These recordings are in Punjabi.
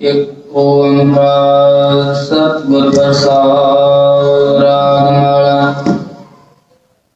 ਇੱਕ ਓੰਕਾਰ ਸਤਿਗੁਰ ਪ੍ਰਸਾਦ ਰਾਗ ਮਾਲਾ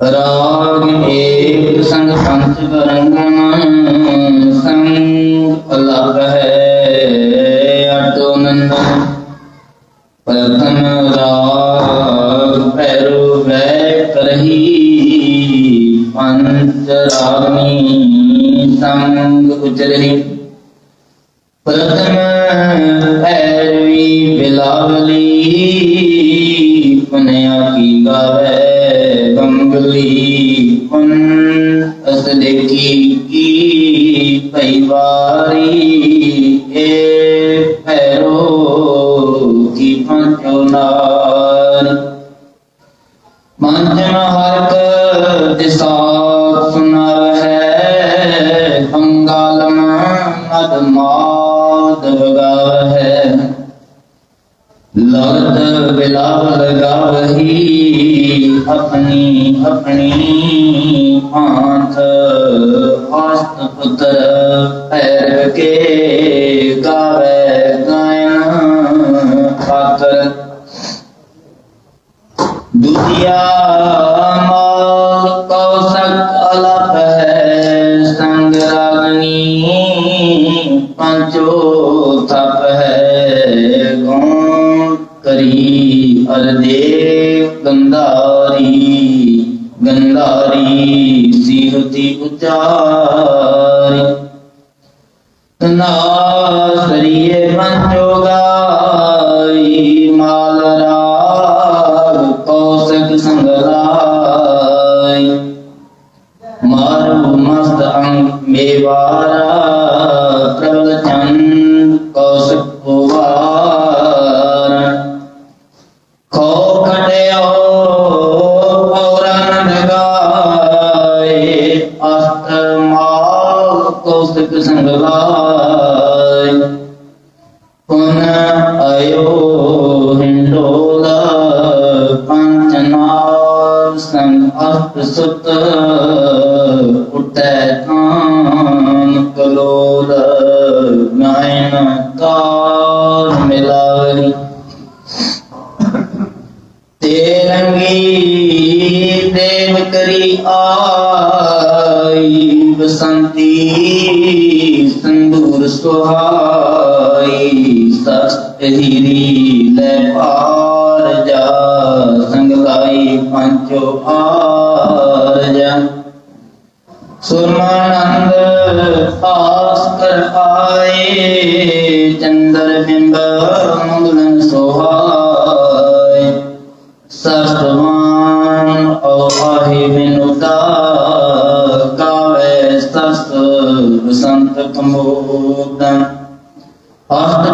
ਰਾਗ ਏਕ ਸੰਗ ਪੰਚ ਬਰੰਗਨ ਸੰਗ ਅਲਗ ਹੈ ਅਟੋ ਨੰਦਨ ਪ੍ਰਥਮ ਰਾਗ ਭੈਰੋ ਵੈ ਕਰਹੀ ਪੰਚ ਰਾਗਨੀ ਸੰਗ ਉਚਰਹੀ ਪ੍ਰਥਮ ਬੰਗਲੀ ਪੁਨ ਅਸਲੇ ਕੀ ਕੀ ਭਈ ਵਾਰੀ ਏ ਭੈਰੋ ਕੀ ਪੰਚੋ ਨਾਰ। ਮੰਚ ਮਹਰਕ ਦਿਸਾ ਸੁਨਾਰ ਹੈ ਬੰਗਾਲ ਮਦ ਮਾਦ ਗਾਵਹਿ ਲਗਤ ਬਿਲਾਵਲ ਗਾਵਹੀ ਆਪਣੀ ਆਪਣੀ ਪਾਂਥ ਹਸਤ ਪੁੱਤਰ ਪੈਰ ਕੇ ਗਾਵੇ ਗਾਇਨ ਖਾਤਰ ਦੁਤੀਆ ਮਾਲ ਕੌਸਕ ਅਲਪ ਹੈ ਸੰਗ ਰਾਗਨੀ ਪੰਚੋ ਤਪ ਹੈ ਗੌਣ ਕਰੀ ਅਰਦੇ ਗੰਧਾਰੀ ਗੰਧਾਰੀ ਸਿਹਤੀ ਉਚਾਰੀ ਨਾਸਰੀਏ ਪੰਚੋ ਗਾਈ ਮਾਲ ਰਾਗ ਕੌਸਕ ਸੰਗਲਾਈ ਮਾਰੂ ਮਸਤ ਅੰਗ ਮੇਵਾ ਕੌਸਕ ਸੰਗਲਾਈ ਪੁਨ ਆਇਓ ਹਿੰਡੋਲਾ ਪੰਚਨਾਰ ਸੰਗ ਅਸਤ ਸੁਤ ਉਟੈ ਕਾਨ ਕਲੋਲ ਗਾਇਨ ਕਾਰ ਮਿਲਾਵਰੀ ਤੇਰੰਗੀ ਪ੍ਰੇਮ ਕਰੀ ਆਈ, ਬਸੰਤੀ ਸੁਹਾਈ ਸਸਤ ਲੈ ਪਾਰ ਜਾ, ਸੰਗ ਪੰਚੋ ਆਰ ਜਾ। ਸੁਰਮਾਨੰਦ ਆਸ ਕਰ ਆਏ ਚੰਦਰ ਬਿੰਬ ਮੁਗਲਨ ਸੋਹਾਏ। ਸਸਵਾਨ ਬਸੰਤ ਕਮੋਦਨ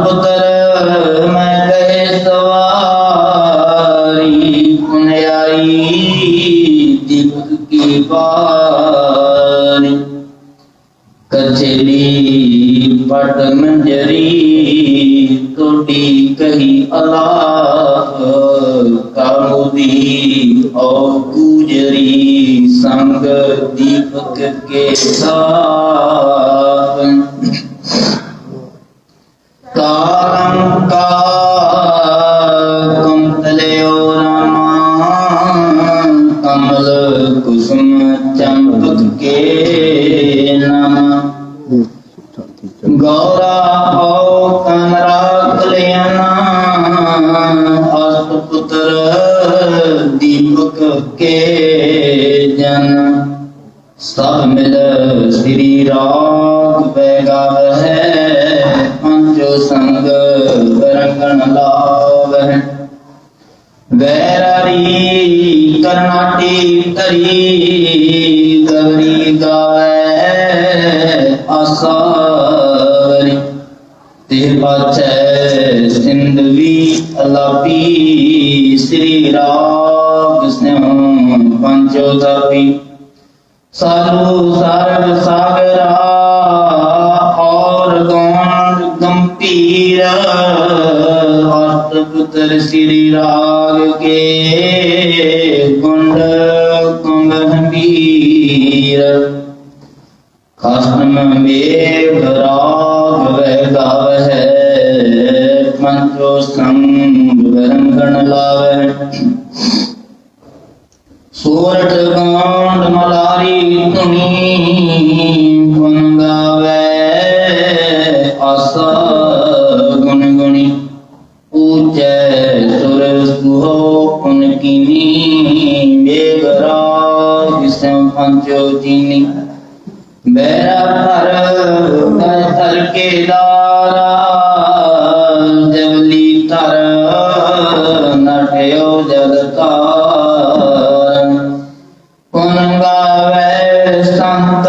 ਪੁੱਤਰ, ਮੈਂ ਕਹੇ ਸਵਾਰੀ, ਪੁਨਿਆਈ ਦੀਪਕ ਕੀ ਪਾਰੀ ਕਚੇਲੀ ਪਟ ਮੰਜਰੀ ਟੋਟੀ ਕਹੀ ਅਲਾਹ ਕਾਮੋਦੀ ਓ ਗੁਜਰੀ ਸੰਗ ਦੀਪਕ ਕੇ ਸਾਥ ਕਮਲ ਕੁਸੁਮ ਚੰਪਕ ਕੇ ਨਾਮ। ਗੌਰਾ ਹੋ ਕਮਰਾ ਕਲਿਆਣਾ ਅਸਤ ਪੁੱਤਰ ਦੀਪਕ ਕੇ ਜਨ। ਸਭ ਮਿਲ ਸ੍ਰੀ ਰਾਗ ਬੈਗਾਵ ਹੈ ਪੰਜੋ ਸੰਗ ਰੰਗਣ ਲਾਵਹਿ। ਵੈਰਾਰੀ ਕਰਨਾਟੀ ਤਰੀ ਗਵਰੀ ਗਾਏ ਆਸਾਵਰੀ ਤੇ ਪਾਛੈ ਸਿੰਧਵੀ ਅਲਾਪੀ ਸ੍ਰੀ ਰਾਗ ਸਨੇਹ ਪੰਜੋ ਤਾਪੀ। ਸਰਬ ਸਾਗਰਾ ਸਤਿ ਸ੍ਰੀ ਰਾਗ ਕੇ ਗੁੰਡ ਕੁੰਭ ਖਸਮ ਮੇਵ ਰਾਗ ਵਹਿ ਗਾਵਹਿ, ਮੰਤਰੋ ਸੰਗ ਵਰੰਗਣ ਲਾਵੈ ਸੂਰਠ ਕਾਂਡ ਮਲਾਰੀ ਤੁਮੀ ਜੋ ਜੀਨੀ ਮੇਰਾ ਘਰ ਮੈਂ ਹਲਕੇ ਦਾਰਾ ਜਵਲੀ ਤਰ ਨਠਿਓ ਜਗਤਾਰ ਕੋਨ ਗਾਵੇ ਸੰਤ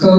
Cisco